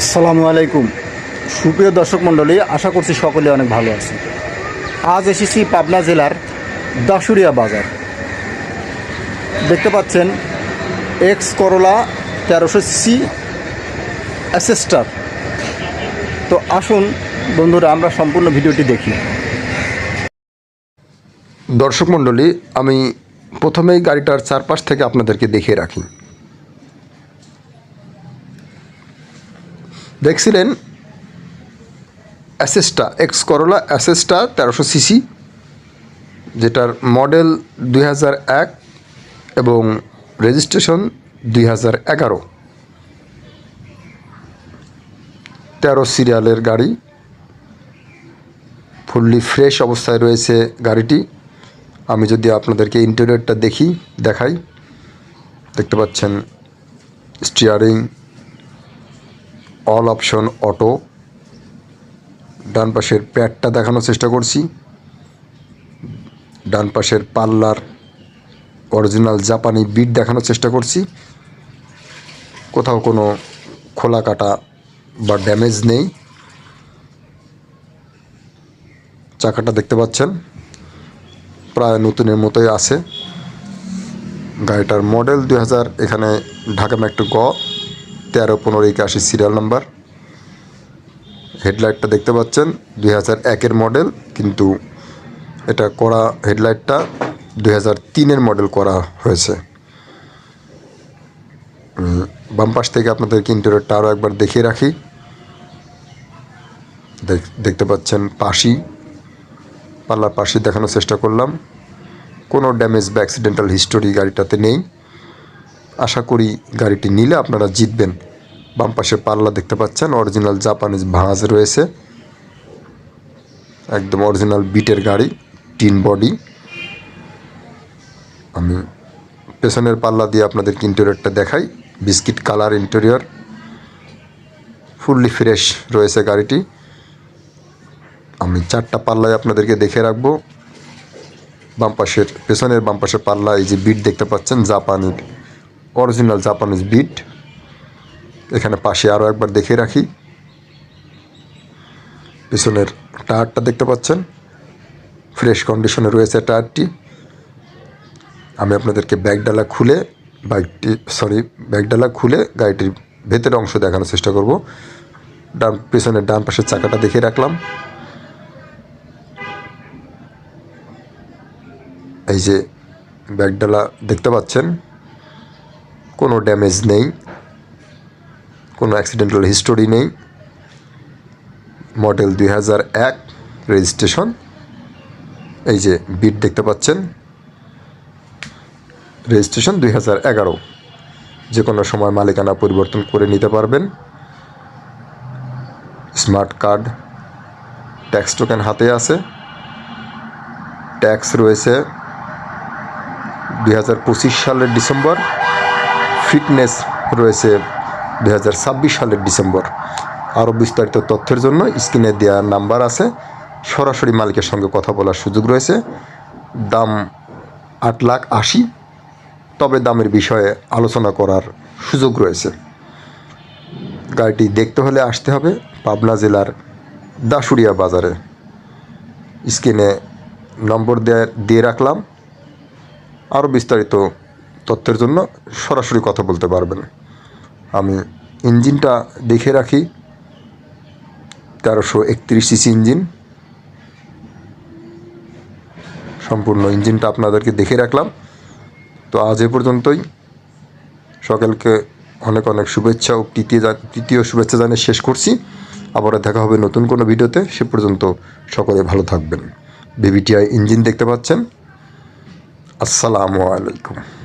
আসসালামু আলাইকুম। সুপ্রিয় দর্শক মণ্ডলী, আশা করছি সকলে অনেক ভালো আছে আজ এসেছি পাবনা জেলার দাসুরিয়া বাজার। দেখতে পাচ্ছেন এক্স করলা তেরোশো সি অ্যাসেস্টার তো আসুন, বন্ধুরা, আমরা সম্পূর্ণ ভিডিওটি দেখি। দর্শক মণ্ডলী, আমি প্রথমেই গাড়িটার চারপাশ থেকে আপনাদেরকে দেখিয়ে রাখি। দেখছিলেন? অ্যাসেস্টা এক্স করোলা অ্যাসেস্টা তেরোশো সিসি যেটার মডেল দুই এক এবং রেজিস্ট্রেশন দুই হাজার এগারো। তেরো সিরিয়ালের গাড়ি ফুললি ফ্রেশ অবস্থায় রয়েছে গাড়িটি। আমি যদি আপনাদেরকে ইন্টেরিয়রটা দেখি, দেখাই, দেখতে পাচ্ছেন স্টিয়ারিং অল অপশন অটো। ডান পাশের প্যাডটা দেখানোর চেষ্টা করছি। ডান পাশের পাল্লার অরিজিনাল জাপানি বিট দেখানোর চেষ্টা করছি। কোথাও কোনো খোলা কাটা বা ড্যামেজ নেই। চাকাটা দেখতে পাচ্ছেন। প্রায় নতুনের মতোই আছে। গাড়িটার মডেল দুই হাজার, এখানে ঢাকা মেট্রো গ। তেরো, পনেরো, একাশি সিরিয়াল নাম্বার হেডলাইটটা দেখতে পাচ্ছেন, দুই হাজার একের মডেল কিন্তু এটা করা হেডলাইটটা দুই হাজার তিনের মডেল করা হয়েছে। বাম পাশ থেকে আপনাদেরকে ইন্টেরিয়রটা আরও একবার দেখিয়ে রাখি। দেখ- দেখতে পাচ্ছেন পাশি। পাল্লার পাশি দেখানোর চেষ্টা করলাম। কোনো ড্যামেজ বা অ্যাক্সিডেন্টাল হিস্টোরি গাড়িটাতে নেই। আশা করি গাড়িটি নিলে আপনারা জিতবেন। বাম পাশে পাল্লা দেখতে পাচ্ছেন অরিজিনাল জাপানিজ ভাঁজ রয়েছে। একদম অরিজিনাল বিটের গাড়ি টিন বডি আমি পেছনের পাল্লা দিয়ে আপনাদের ইন্টেরিয়রটা দেখাই, biscuit colour interior fully fresh রয়েছে গাড়িটি। আমি চারটা পাল্লায় আপনাদেরকে দেখে রাখব। বাম পাশের, পেছনের বাম পাশের পাল্লা এই যে বিট দেখতে পাচ্ছেন জাপানির অরিজিনাল জাপানিজ বিট এখানে পাশে আরও একবার দেখে রাখি। পিছনের টায়ারটা দেখতে পাচ্ছেন। ফ্রেশ কন্ডিশনে রয়েছে টায়ারটি। আমি আপনাদেরকে ব্যাগডালা খুলে বাইকটি, সরি, ব্যাগডালা খুলে গাড়িটির ভেতরের অংশ দেখানোর চেষ্টা করব। ডান, পিছনের ডান পাশের চাকাটা দেখে রাখলাম। এই যে ব্যাগডালা দেখতে পাচ্ছেন। কোনো ড্যামেজ নেই, কোনো অ্যাক্সিডেন্টাল হিস্টোরি নেই। মডেল দুই এক রেজিস্ট্রেশন এই যে বিট দেখতে পাচ্ছেন। রেজিস্ট্রেশন দুই হাজার এগারো। যে কোনো সময় মালিকানা পরিবর্তন করে নিতে পারবেন। স্মার্ট কার্ড ট্যাক্স টোকেন হাতে আছে। ট্যাক্স রয়েছে দুই হাজার পঁচিশ সালের ডিসেম্বর ফিটনেস রয়েছে দুই হাজার ছাব্বিশ সালের ডিসেম্বর। আরও বিস্তারিত তথ্যের জন্য স্ক্রিনে দেওয়া নাম্বার আছে। সরাসরি মালিকের সঙ্গে কথা বলার সুযোগ রয়েছে। দাম আট লাখ আশি। তবে দামের বিষয়ে আলোচনা করার সুযোগ রয়েছে। গাড়িটি দেখতে হলে আসতে হবে পাবনা জেলার দাসুরিয়া বাজারে। স্ক্রিনে নম্বর দেয়া দিয়ে রাখলাম। আরও বিস্তারিত তথ্যের জন্য সরাসরি কথা বলতে পারবেন। আমি ইঞ্জিনটা দেখে রাখি। তেরোশো একত্রিশ সিসি ইঞ্জিন। সম্পূর্ণ ইঞ্জিনটা আপনাদেরকে দেখে রাখলাম। তো আজ এ পর্যন্তই। সকলকে অনেক অনেক শুভেচ্ছা ও তৃতীয় তৃতীয় শুভেচ্ছা জানিয়ে শেষ করছি। আবার দেখা হবে নতুন কোনো ভিডিওতে। সে পর্যন্ত সকলে ভালো থাকবেন। বিবিটিআই ইঞ্জিন দেখতে পাচ্ছেন। আসসালামু আলাইকুম।